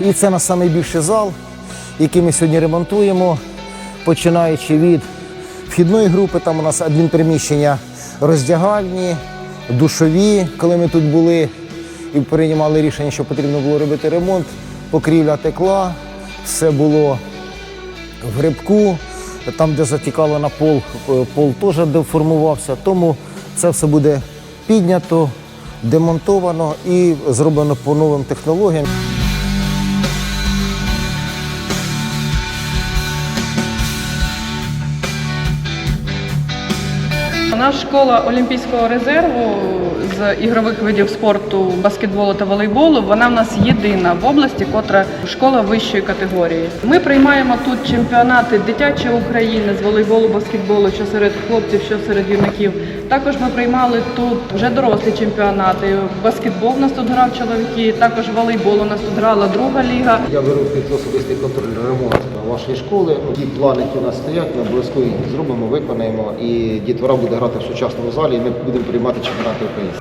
І це на найбільший зал, який ми сьогодні ремонтуємо, починаючи від вхідної групи, там у нас адмінприміщення, роздягальні, душові, коли ми тут були і приймали рішення, що потрібно було робити ремонт, покрівля текла, все було в грибку, там, де затікало на пол, е, пол теж деформувався. Тому це все буде піднято, демонтовано і зроблено по новим технологіям. Нас школа Олімпійського резерву з ігрових видів спорту, баскетболу та волейболу. Вона в нас єдина в області, котра школа вищої категорії. Ми приймаємо тут чемпіонати дитячої України з волейболу, баскетболу, що серед хлопців, що серед юнаків. Також ми приймали тут вже дорослі чемпіонати. Баскетбол у нас тут грав чоловіки, також волейбол у нас тут грала друга ліга. Я беру під особистий контроль ремонт вашої школи. Ті плани, які у нас стоять, ми обов'язково зробимо, виконаємо. І дітвора буде грати в сучасному залі, і ми будемо приймати чемпіонати України.